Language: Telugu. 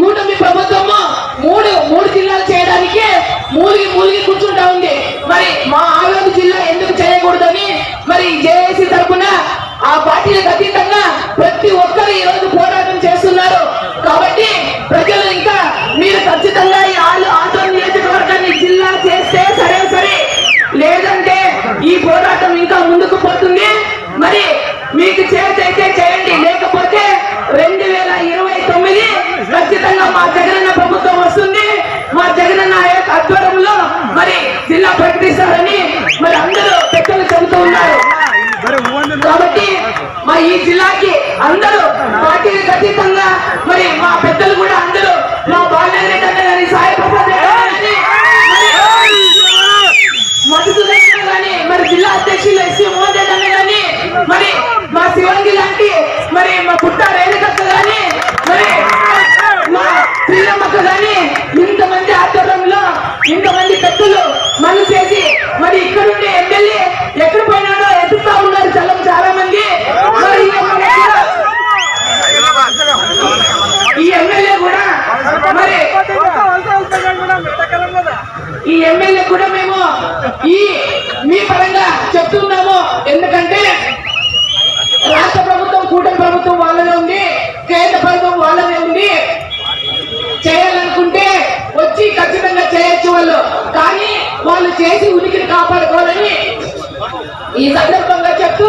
కూటమి ప్రభుత్వము మూడు మూడు జిల్లాలు చేయడానికి మూలిగి మూలిగి కూర్చుంటా ఉంది. మరి మా ఆవేది జిల్లా ఎందుకు చేయకూడదని మరి జేఏసీ తరఫున ఆ పార్టీలకు అతీతంగా ప్రతి ఒక్కరు ఈ రోజు పోరాటం చేస్తున్నారు. కాబట్టి ప్రజలు ఇంకా మీరు ఖచ్చితంగా ఈ ఆలు ఆటో నియోజకవర్గాన్ని జిల్లా చేస్తే సరే సరే. లేదంటే ఈ పోరాటం ఇంకా ముందుకు పోతుంది. జిల్లా ప్రకటిస్తారని మరి అందరూ పెద్దలు చెబుతూ ఉన్నారు. కాబట్టి మా ఈ జిల్లాకి అందరూ పార్టీలకు అతీతంగా మరి మా పెద్దలు కూడా అందరూ మా బాలనగరెడ్డి అన్న గారి సాయి ప్రసాద్ మధుసూదన్ గాని మరి జిల్లా అధ్యక్షులు ఎస్సీ మోహన్ రెడ్డి అన్న గాని మరి మా శివంగి లాంటి మరి మా పుట్ట రేణుకక్క గాని మరి మా శ్రీరమ్మక్క గాని ఇంతమంది ఆధ్వర్యంలో ఇంతమంది పెద్దలు మను చేసి మరి ఇక్కడ ఉండే ఎమ్మెల్యే ఎక్కడ పోయినాడో ఎత్తుతా ఉన్నారు చాలా చాలా మంది మరి ఈ ఎమ్మెల్యే కూడా- ఈ ఎమ్మెల్యే కూడా మరి ఈ ఎమ్మెల్యే కూడా మేము ఈ మీ పరంగా చెప్తున్నాము. ఎందుకంటే రాష్ట్ర ప్రభుత్వం కూటమి ప్రభుత్వం వాళ్ళనే ఉంది కేంద్ర ప్రభుత్వం వాళ్ళనే ఉంది. చేయాలనుకుంటే వచ్చి ఖచ్చితంగా చేయొచ్చు వాళ్ళు. కానీ వాళ్ళు చేసి ఉనికిని కాపాడుకోవాలని ఈ సందర్భంగా చెప్తూ